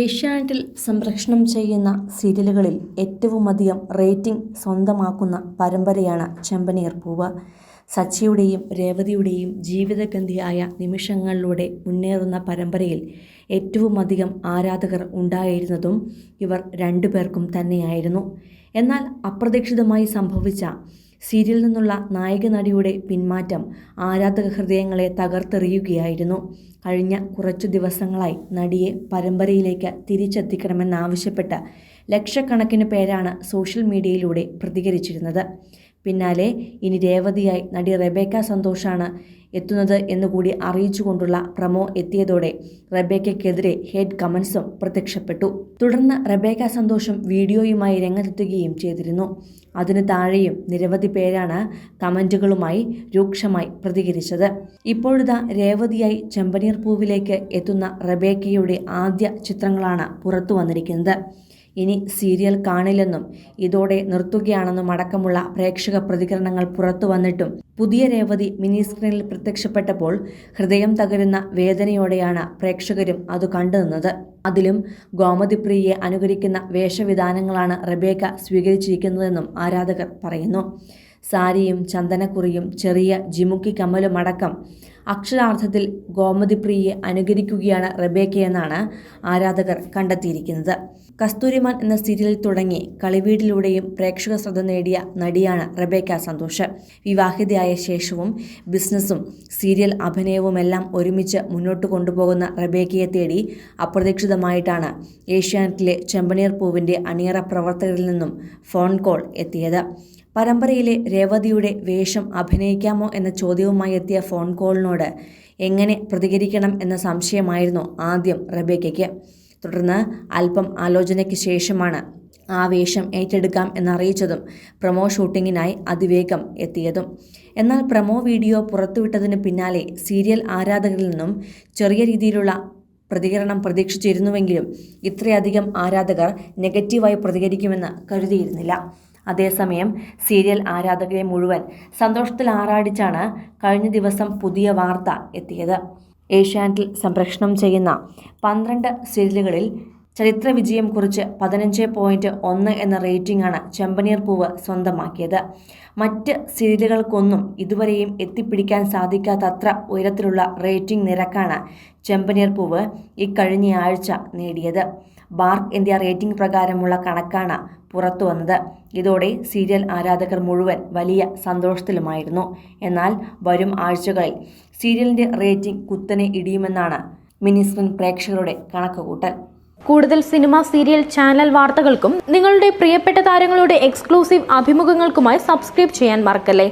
ഏഷ്യാനെറ്റിൽ സംപ്രേഷണം ചെയ്യുന്ന സീരിയലുകളിൽ ഏറ്റവുമധികം റേറ്റിംഗ് സ്വന്തമാക്കുന്ന പരമ്പരയാണ് ചെമ്പനീർ പൂവ്. സച്ചിയുടെയും രേവതിയുടെയും ജീവിതഗന്ധിയായ നിമിഷങ്ങളിലൂടെ മുന്നേറുന്ന പരമ്പരയിൽ ഏറ്റവുമധികം ആരാധകർ ഉണ്ടായിരുന്നതും ഇവർ രണ്ടുപേർക്കും തന്നെയായിരുന്നു. എന്നാൽ അപ്രതീക്ഷിതമായി സംഭവിച്ച സീരിയലിൽ നിന്നുള്ള നായിക നടിയുടെ പിന്മാറ്റം ആരാധക ഹൃദയങ്ങളെ തകർത്തെറിയുകയായിരുന്നു. കഴിഞ്ഞ കുറച്ചു ദിവസങ്ങളായി നടിയെ പരമ്പരയിലേക്ക് തിരിച്ചെത്തിക്കണമെന്നാവശ്യപ്പെട്ട് ലക്ഷക്കണക്കിന് പേരാണ് സോഷ്യൽ മീഡിയയിലൂടെ പ്രതികരിച്ചിരുന്നത്. പിന്നാലെ ഇനി രേവതിയായി നടി റെബേക്ക സന്തോഷാണ് എത്തുന്നത് എന്നുകൂടി അറിയിച്ചുകൊണ്ടുള്ള പ്രമോ എത്തിയതോടെ റബേക്കയ്ക്കെതിരെ ഹേഡ് കമൻസും പ്രത്യക്ഷപ്പെട്ടു. തുടർന്ന് റബേക്ക സന്തോഷം വീഡിയോയുമായി രംഗത്തെത്തുകയും ചെയ്തിരുന്നു. അതിന് താഴെയും നിരവധി പേരാണ് കമന്റുകളുമായി രൂക്ഷമായി പ്രതികരിച്ചത്. ഇപ്പോഴിതാ രേവതിയായി ചെമ്പനീർ പൂവിലേക്ക് എത്തുന്ന റബേക്കയുടെ ആദ്യ ചിത്രങ്ങളാണ് പുറത്തു വന്നിരിക്കുന്നത്. ഇനി സീരിയൽ കാണില്ലെന്നും ഇതോടെ നിർത്തുകയാണെന്നും അടക്കമുള്ള പ്രേക്ഷക പ്രതികരണങ്ങൾ പുറത്തു വന്നിട്ടും പുതിയ രേവതി മിനി സ്ക്രീനിൽ പ്രത്യക്ഷപ്പെട്ടപ്പോൾ ഹൃദയം തകരുന്ന വേദനയോടെയാണ് പ്രേക്ഷകരും അത് കണ്ടുനിന്നത് അതിലും ഗോമതിപ്രിയയെ അനുകരിക്കുന്ന വേഷവിധാനങ്ങളാണ് റബേക്ക സ്വീകരിച്ചിരിക്കുന്നതെന്നും ആരാധകർ പറയുന്നു. സാരിയും ചന്ദനക്കുറിയും ചെറിയ ജിമുക്കി കമ്മലും അടക്കം അക്ഷരാർത്ഥത്തിൽ ഗോമതിപ്രിയയെ അനുകരിക്കുകയാണ് റബേക്കയെന്നാണ് ആരാധകർ കണ്ടെത്തിയിരിക്കുന്നത്. കസ്തൂരിമാൻ എന്ന സീരിയലിൽ തുടങ്ങി കളിവീടിലൂടെയും പ്രേക്ഷക ശ്രദ്ധ നേടിയ നടിയാണ് റബേക്ക സന്തോഷ്. വിവാഹിതയായ ശേഷവും ബിസിനസ്സും സീരിയൽ അഭിനയവുമെല്ലാം ഒരുമിച്ച് മുന്നോട്ട് കൊണ്ടുപോകുന്ന റബേക്കയെ തേടി അപ്രതീക്ഷിതമായിട്ടാണ് ഏഷ്യാനെറ്റിലെ ചെമ്പനീർ പൂവിന്റെ അണിയറ പ്രവർത്തകരിൽ നിന്നും ഫോൺ കോൾ എത്തിയത്. പരമ്പരയിലെ രേവതിയുടെ വേഷം അഭിനയിക്കാമോ എന്ന ചോദ്യവുമായി എത്തിയ ഫോൺ കോളിനോട് എങ്ങനെ പ്രതികരിക്കണം എന്ന സംശയമായിരുന്നു ആദ്യം റബേക്കയ്ക്ക്. തുടർന്ന് അല്പം ആലോചനയ്ക്ക് ശേഷമാണ് ആ വേഷം ഏറ്റെടുക്കാം എന്നറിയിച്ചതും പ്രമോ ഷൂട്ടിങ്ങിനായി അതിവേഗം എത്തിയതും. എന്നാൽ പ്രമോ വീഡിയോ പുറത്തുവിട്ടതിന് പിന്നാലെ സീരിയൽ ആരാധകരിൽ നിന്നും ചെറിയ രീതിയിലുള്ള പ്രതികരണം പ്രതീക്ഷിച്ചിരുന്നുവെങ്കിലും ഇത്രയധികം ആരാധകർ നെഗറ്റീവായി പ്രതികരിക്കുമെന്ന് കരുതിയിരുന്നില്ല. അതേസമയം സീരിയൽ ആരാധകരെ മുഴുവൻ സന്തോഷത്തിൽ ആറാടിച്ചാണ് കഴിഞ്ഞ ദിവസം പുതിയ വാർത്ത എത്തിയത്. ഏഷ്യാനെറ്റിൽ സംപ്രേഷണം ചെയ്യുന്ന പന്ത്രണ്ട് സീരിയലുകളിൽ ചരിത്ര വിജയം കുറിച്ച് പതിനഞ്ച് പോയിന്റ് ഒന്ന് എന്ന റേറ്റിംഗാണ് ചെമ്പനീർ പൂവ് സ്വന്തമാക്കിയത്. മറ്റ് സീരിയലുകൾക്കൊന്നും ഇതുവരെയും എത്തിപ്പിടിക്കാൻ സാധിക്കാത്തത്ര ഉയരത്തിലുള്ള റേറ്റിംഗ് നിരക്കാണ് ചെമ്പനീർ പൂവ് ഇക്കഴിഞ്ഞയാഴ്ച നേടിയത്. ബാർക്ക് ഇന്ത്യ റേറ്റിംഗ് പ്രകാരമുള്ള കണക്കാണ് പുറത്തുവന്നത് ഇതോടെ സീരിയൽ ആരാധകർ മുഴുവൻ വലിയ സന്തോഷത്തിലുമായിരുന്നു. എന്നാൽ വരും ആഴ്ചകളിൽ സീരിയലിന്റെ റേറ്റിംഗ് കുത്തനെ ഇടിയുമെന്നാണ് മിനിസ്ക്രിൻ പ്രേക്ഷകരുടെ കണക്കുകൂട്ടൽ. കൂടുതൽ സിനിമ സീരിയൽ ചാനൽ വാർത്തകൾക്കും നിങ്ങളുടെ പ്രിയപ്പെട്ട താരങ്ങളുടെ എക്സ്ക്ലൂസീവ് അഭിമുഖങ്ങൾക്കുമായി സബ്സ്ക്രൈബ് ചെയ്യാൻ മറക്കല്ലേ?